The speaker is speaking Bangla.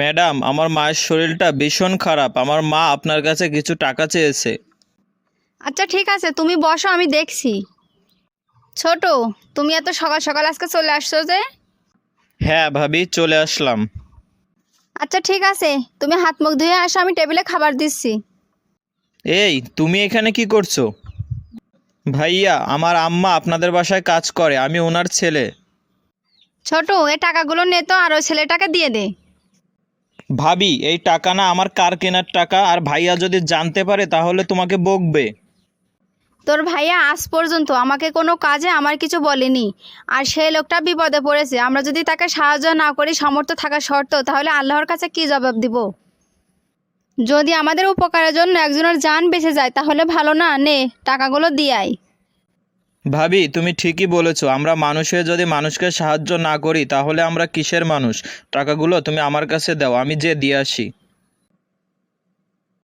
ম্যাডাম আমার মায়ের শরীরটা ভীষণ খারাপ। আমার মা আপনার কাছে কিছু টাকা চেয়েছে। আচ্ছা ঠিক আছে তুমি বসো আমি দেখছি। ছোট তুমি এত সকাল সকাল আজকে চলে আসছো যে? হ্যাঁ ভাবি চলে আসলাম। আচ্ছা ঠিক আছে তুমি হাত মুখ ধুয়ে আসো আমি টেবিলে খাবার দিচ্ছি। এই তুমি এখানে কি করছ? ভাইয়া আমার আম্মা আপনাদের বাসায় কাজ করে আমি ওনার ছেলে। ছোট এ টাকাগুলো নে তো আর ওই ছেলেটাকে দিয়ে দে। ভাবি, এই টাকা না আমার কার কেনার টাকা? আর ভাইয়া যদি জানতে পারে, তাহলে তোমাকে বকবে। তোর ভাইয়া আজ পর্যন্ত আমাকে কোনো কাজে আমার কিছু বলেনি। আর সেই লোকটা বিপদে পড়েছে। আমরা যদি তাকে সাহায্য না করি সামর্থ্য থাকা শর্ত, তাহলে আল্লাহর কাছে কি জবাব দিব? যদি আমাদের উপকারের জন্য একজনের যান বেঁচে যায়, তাহলে ভালো না? নে, টাকাগুলো দিয়ে আয়। ভাবি, তুমি ঠিকই বলেছ। আমরা মানুষের যদি মানুষকে সাহায্য না করি, তাহলে আমরা কিসের মানুষ? টাকাগুলো তুমি আমার কাছে দাও, আমি যে দিয়ে আসি।